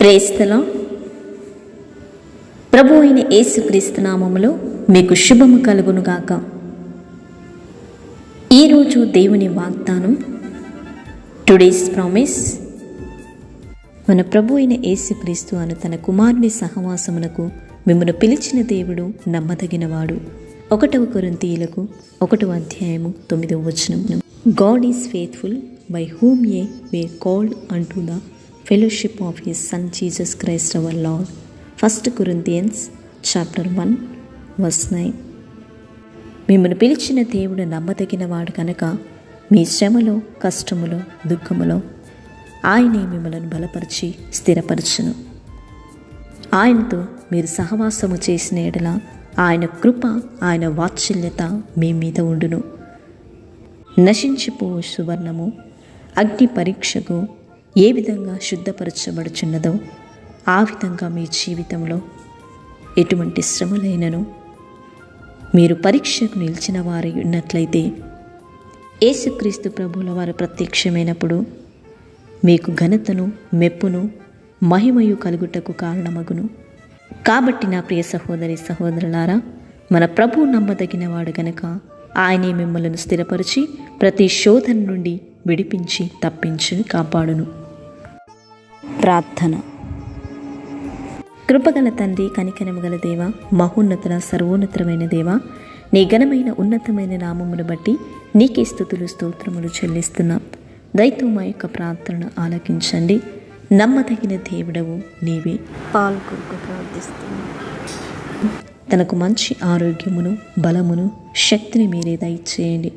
ప్రేస్తలో. ప్రభు అయిన యేసుక్రీస్తు నామములో మీకు శుభము కలుగునుగాక ఈరోజు దేవుని వాగ్దానం టుడేస్ ప్రామిస్. మన ప్రభు అయిన యేసుక్రీస్తు అను తన కుమారుని సహవాసమునకు మిమ్మను పిలిచిన దేవుడు నమ్మదగినవాడు. ఒకటవ కొరంతీయులకు ఒకటవ అధ్యాయము తొమ్మిదవ వచనం God is faithful by whom ye were called unto the. Fellowship of his son Jesus Christ our Lord first Corinthians chapter one verse nine మిమ్మల్ని పిలిచిన దేవుడు నమ్మదగినవాడు కనుక మీ శ్రమలో కష్టములో దుఃఖములో ఆయనే మిమ్మల్ని బలపరిచి స్థిరపరచును. ఆయనతో మీరు సహవాసము చేసిన ఎడల ఆయన కృప ఆయన వాత్సల్యత మీ మీద ఉండును. నశించిపో సువర్ణము అగ్ని పరీక్షకు ఏ విధంగా శుద్ధపరచబడుచున్నదో ఆ విధంగా మీ జీవితంలో ఎటువంటి శ్రమలైనను మీరు పరీక్షకు నిలిచిన వారి ఉన్నట్లయితే యేసుక్రీస్తు ప్రభుల వారు ప్రత్యక్షమైనప్పుడు మీకు ఘనతను మెప్పును మహిమయు కలుగుటకు కారణమగును. కాబట్టి నా ప్రియ సహోదరి సహోదరులారా మన ప్రభు నమ్మదగినవాడు గనక ఆయనే మిమ్మల్ని స్థిరపరిచి ప్రతి శోధన నుండి విడిపించి తప్పించి కాపాడును. ప్రార్థన. కృపగల తండ్రి కనికరము గల దేవ మహోన్నతుల సర్వోన్నతమైన దేవ నీ ఘనమైన ఉన్నతమైన నామమును బట్టి నీకే స్థుతులు స్తోత్రములు చెల్లిస్తున్నాం. దయతో మా యొక్క ప్రార్థనను ఆలకించండి. నమ్మదగిన దేవుడవు నీవే. పాల్గొంటూ ప్రార్థిస్తున్నాను తనకు మంచి ఆరోగ్యమును బలమును శక్తిని మీరే దయచేయండి.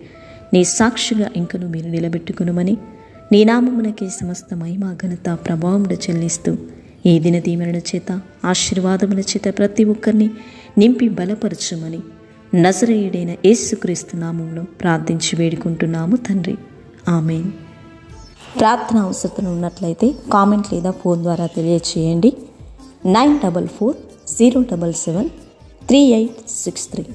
నీ సాక్షిగా ఇంకను మీరు నిలబెట్టుకునుమని నీ నామమునకే సమస్త మహిమ ఘనత ప్రభావమును చెల్లిస్తూ ఈ దిన దీవెనల చేత ఆశీర్వాదముల చేత ప్రతి ఒక్కరిని నింపి బలపరచమని నజరేయుడైన యేసుక్రీస్తు నామంలో ప్రార్థించి వేడుకుంటున్నాము తండ్రి. ఆమె ప్రార్థన అవసరం ఉన్నట్లయితే కామెంట్ లేదా ఫోన్ ద్వారా తెలియచేయండి. Nine double four zero double seven three eight six three.